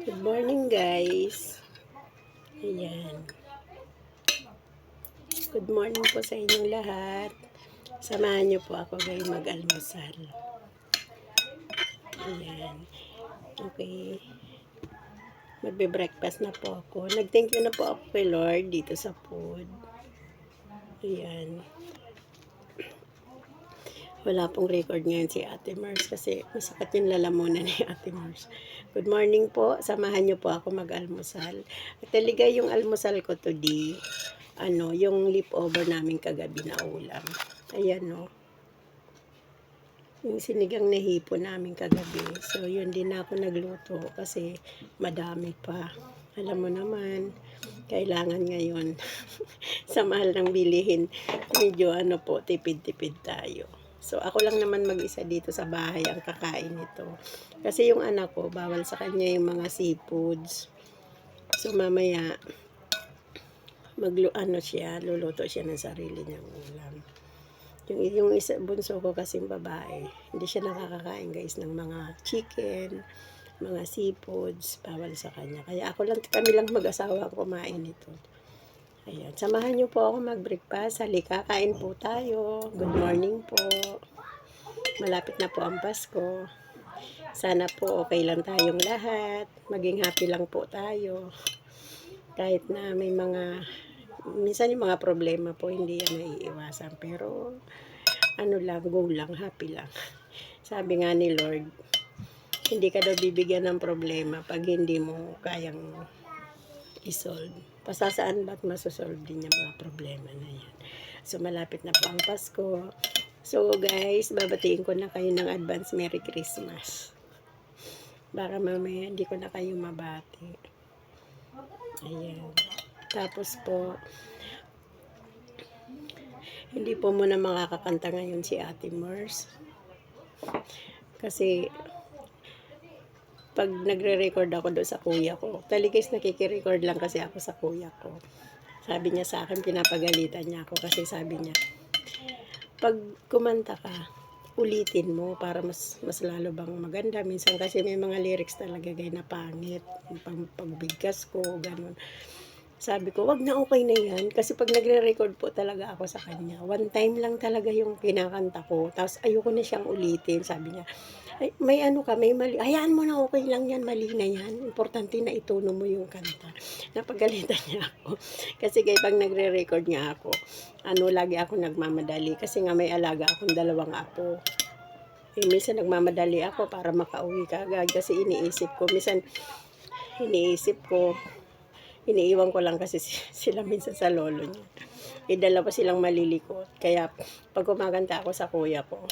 Good morning guys. Ayan. Good morning po sa inyong lahat. Samahan niyo po ako ngayon mag-almusal. Ayan. Okay. Magbe-breakfast na po ako. Nag-thank you na po ako kay Lord dito sa food. Ayan. Wala pong record ngayon si Ate Mars kasi masakit yung lalamunan ni Ate Mars. Good morning po. Samahan niyo po ako mag-almusal. At talaga yung almusal ko today, ano, yung leftover namin kagabi na ulam. Ayan, no. Yung sinigang na hipo namin kagabi. So, yun din ako nagluto kasi madami pa. Alam mo naman, kailangan ngayon sa mahal ng bilihin, medyo ano po, tipid-tipid tayo. So, ako lang naman mag-isa dito sa bahay ang kakain nito. Kasi yung anak ko, bawal sa kanya yung mga seafoods. So, mamaya, maglu ano siya, luluto siya ng sarili niyang ulam. Yung, yung isa, bunso ko kasing babae, hindi siya nakakakain guys ng mga chicken, mga seafoods, bawal sa kanya. Kaya ako lang, kami lang mag-asawa kumain nito. Ayan, samahan niyo po ako mag-breakfast. Halika, kain po tayo. Good morning po. Malapit na po ang Pasko. Sana po okay lang tayong lahat. Maging happy lang po tayo. Kahit na may mga, minsan yung mga problema po, hindi yan naiiwasan. Pero, ano lang, go lang, happy lang. Sabi nga ni Lord, hindi ka daw bibigyan ng problema pag hindi mo kayang isolve. Pasasaan ba't masosolve din yung mga problema na yan. So, malapit na po ang Pasko. So, guys, babatiin ko na kayo ng advance Merry Christmas. Baka mamaya hindi ko na kayo mabati. Ayan. Tapos po, hindi po muna makakakanta ngayon si Ate Mars. Kasi, pag nagre-record ako doon sa kuya ko, taligis nakikirecord lang kasi ako sa kuya ko. Sabi niya sa akin, pinapagalitan niya ako kasi sabi niya, pag kumanta ka, ulitin mo para mas mas lalo bang maganda. Minsan kasi may mga lyrics talaga gay na pangit, pang pagbigkas ko, ganun. Sabi ko, wag na okay na yan. Kasi pag nagre-record po talaga ako sa kanya, one time lang talaga yung kinakanta ko. Tapos ayoko na siyang ulitin. Sabi niya, ay, may ano ka, may mali. Hayaan mo na okay lang yan, mali na yan. Importante na ituno mo yung kanta. Napagalitan niya ako. Kasi kaya pag nagre-record niya ako, ano, lagi ako nagmamadali. Kasi nga may alaga akong dalawang apo. Eh, minsan nagmamadali ako para makauwi ka agad. Kasi iniisip ko, minsan iniisip ko, iniiwan ko lang kasi si- sila minsan sa lolo niya. Eh, dalawa silang malilikot. Kaya, pag kumakanta ako sa kuya ko,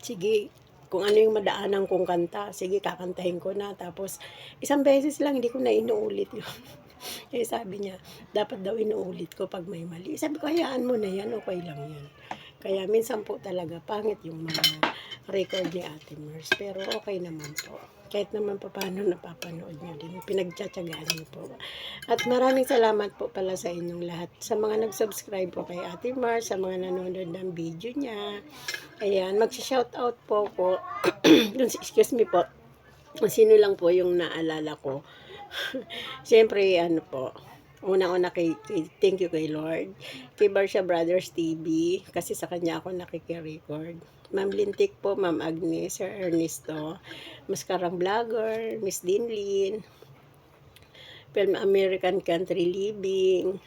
sige, kung ano yung madaanan kong kanta, sige, kakantahin ko na. Tapos, isang beses lang, hindi ko na inuulit yun. eh, sabi niya, dapat daw inuulit ko pag may mali. Sabi ko, hayaan mo na yan, okay lang yan. Kaya minsan po talaga, pangit yung mga record ni Ate Mers. Pero okay naman po. Kahit naman pa paano napapanood niyo din. Pinagtsatsagaan niyo po. At maraming salamat po pala sa inyong lahat. Sa mga nag-subscribe po kay Ate Mars, sa mga nanonood ng video niya. Ayan, mag-shout out po po. Excuse me po. Sino lang po yung naalala ko. Siyempre, ano po, Una-una kay, kay, thank you kay Lord. Kay Barsha Brothers TV, kasi sa kanya ako nakikirecord. Ma'am Lintik po, Ma'am Agnes, Sir Ernesto, Maskarang Vlogger, Miss Dinlin, Film American Country Living,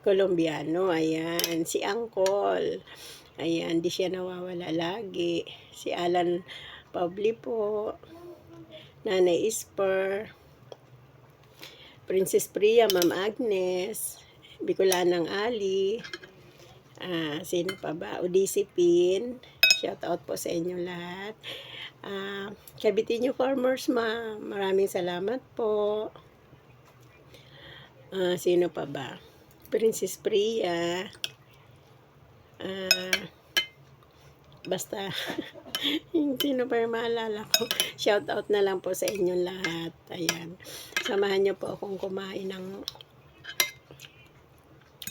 Colombiano, ayan, si Angkol, ayan, di siya nawawala lagi, si Alan Pabli po, Nanay Isper, Princess Priya, Ma'am Agnes, Bicolanang Ali, ah, sino pa ba? Udisipin, shout out po sa inyo lahat. Ah, Cabitinho Farmers, ma, maraming salamat po. Ah, sino pa ba? Princess Priya. Ah, basta, sino pa yung maalala ko. Shout out na lang po sa inyong lahat. Ayan. Samahan niyo po akong kumain ng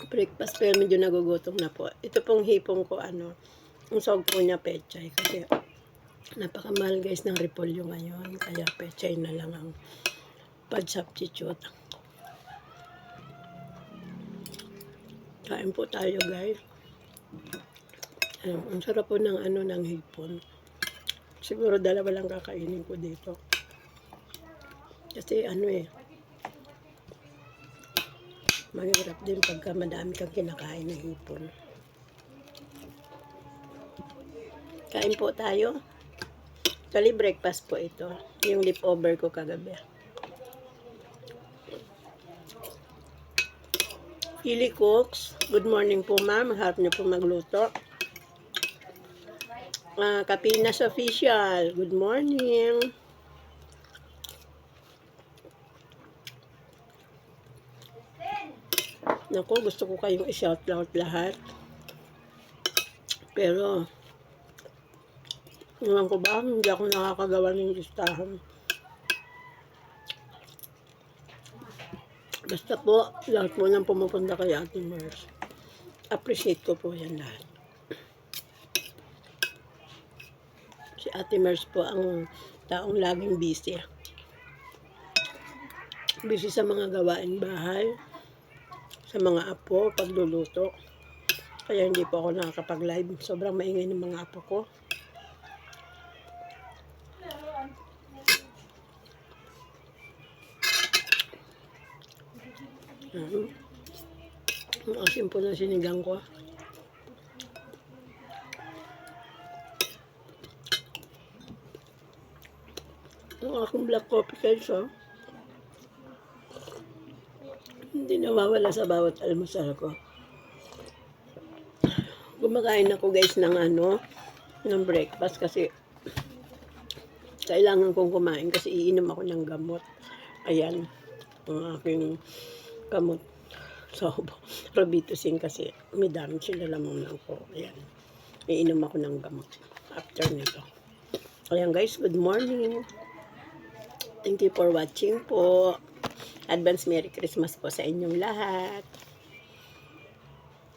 breakfast pero medyo nagugutom na po. Ito pong hipong ko ano, ang sog po niya pechay kasi napakamahal guys ng repolyo ngayon kaya pechay na lang ang pad substitute. Kain po tayo guys. Ayun, ang sarap po ng ano ng hipon. Siguro dalawa lang kakainin ko dito. Kasi ano eh, mahirap din pagka madami kang kinakain ng hipon. Kain po tayo. Actually, breakfast po ito. Yung leftover ko kagabi. Pili Cooks. Good morning po ma'am. Harap niyo po magluto. Ah, Kapinas Official. Good morning. Naku, gusto ko kayong i-shout out lahat. Pero, Ewan ko ba, hindi ako nakakagawa ng listahan. Basta po, lahat po nang pumupunta kay Ate Mars. Appreciate ko po yan lahat. Ate Mars po ang taong laging busy. Busy sa mga gawain bahay, sa mga apo, pagluluto. Kaya hindi po ako nakakapag-live. Sobrang maingay ng mga apo ko. Ang asim po ng sinigang ko. Ang aking black coffee guys, oh. Hindi nawawala sa bawat almusal ko. Gumakain ako guys ng ano, ng breakfast kasi kailangan kong kumain kasi iinom ako ng gamot. Ayan, ang aking gamot. So, Robitussin kasi may damage sila lamunan ko. Ayan, iinom ako ng gamot after nito. Ayan guys, good morning. Thank you for watching po. Advance Merry Christmas po sa inyong lahat.